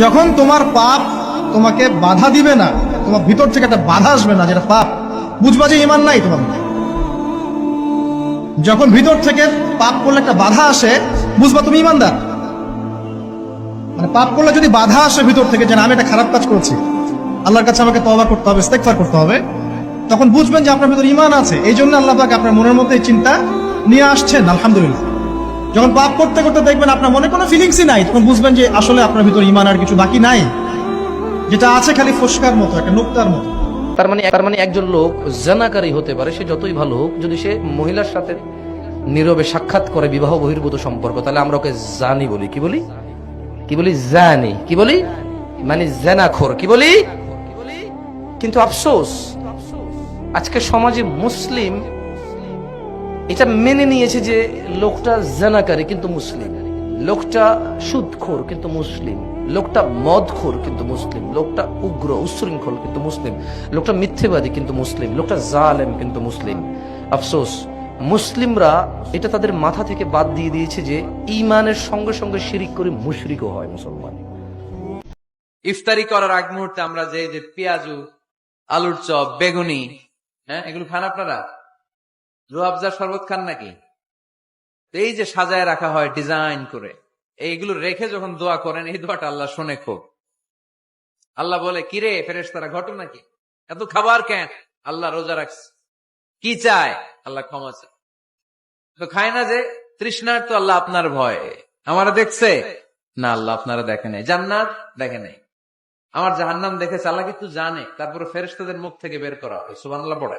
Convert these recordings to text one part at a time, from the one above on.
যখন তোমার পাপ তোমাকে বাধা দিবে না, তোমার ভিতর থেকে একটা বাধা আসবে না, যেটা পাপ, বুঝবা যে ইমান নাই তোমার যখন ভিতর থেকে পাপ করলে একটা বাধা আসে, বুঝবা তুমি ইমানদার। মানে পাপ করলে যদি বাধা আসে ভিতর থেকে যে আমি একটা খারাপ কাজ করেছি, আল্লাহর কাছে আমাকে তওবা করতে হবে, ইস্তেগফার করতে হবে, তখন বুঝবেন যে আপনার ভিতর ইমান আছে। এই জন্য আল্লাহ পাক আপনার মনের মধ্যে এই চিন্তা নিয়ে আসছেন, আলহামদুলিল্লাহ। যখন পাপ করতে করতে দেখবেন আপনার মনে কোনো ফিলিংসই নাই, তখন বুঝবেন যে আসলে আপনার ভিতর ইমান আর কিছু বাকি নাই। যেটা আছে খালি ফসকার মতো, একটা নোক্তার মতো। তার মানে তার মানে একজন লোক জানাকারী হতে পারে, সে যতই ভালো হোক, যদি সে মহিলার সাথে নীরবে সাক্ষাৎ করে বিবাহ বহির্ভূত সম্পর্ক, তাহলে আমরা ওকে জানি বলি। কি বলি? কি বলি? জানি। কি বলি? মানে জেনাখোর। কি বলি? কিন্তু আফসোস, আজকে সমাজে মুসলিম এটা মেনে নিয়েছে যে লোকটা জানাকারী কিন্তু মুসলিম, লোকটা সুদখোর কিন্তু মুসলিম, লোকটা মদখোর কিন্তু মুসলিম, লোকটা উগ্র, উচ্ছৃঙ্খল কিন্তু মুসলিম, লোকটা মিথ্যেবাদী কিন্তু মুসলিম, লোকটা জালেম কিন্তু মুসলিম। আফসোস, মুসলিমরা এটা তাদের মাথা থেকে বাদ দিয়ে দিয়েছে যে ইমানের সঙ্গে সঙ্গে শিরিক করে মুশরিকও হয় মুসলমান। ইফতারি করার আগ মুহূর্তে আমরা যে যে পেঁয়াজু, আলুর চপ, বেগুনি হ্যাঁ এগুলো খান আপনারা? রুয়াবজার শরবত খান নাকি? এই যে সাজায় রাখা হয় ডিজাইন করে, এইগুলো রেখে যখন দোয়া করেন, এই দোয়াটা আল্লাহ শোনে খুব। আল্লাহ বলে কিরে ফেরেস তারা ঘটনা নাকি এত খাবার কেন? আল্লাহ রোজা রাখছে। কি চায়? আল্লাহ ক্ষমা চায়। তো খায় না যে, তৃষ্ণার তো আল্লাহ আপনার ভয়। আমারা দেখছে? না, আল্লাহ আপনারা দেখে নাই। জান্নাত দেখে নাই। আমার জাহান্নাম দেখেছে, আল্লাহ কিন্তু জানে। তারপরে ফেরেশতাদের মুখ থেকে বের করা হয়। সুবহানাল্লাহ পড়ে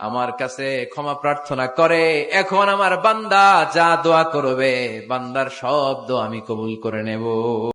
আমার কাছে ক্ষমা প্রার্থনা করে, এখন আমার বান্দা যা দোয়া করবে, বান্দার সব দোয়া আমি কবুল করে নেব।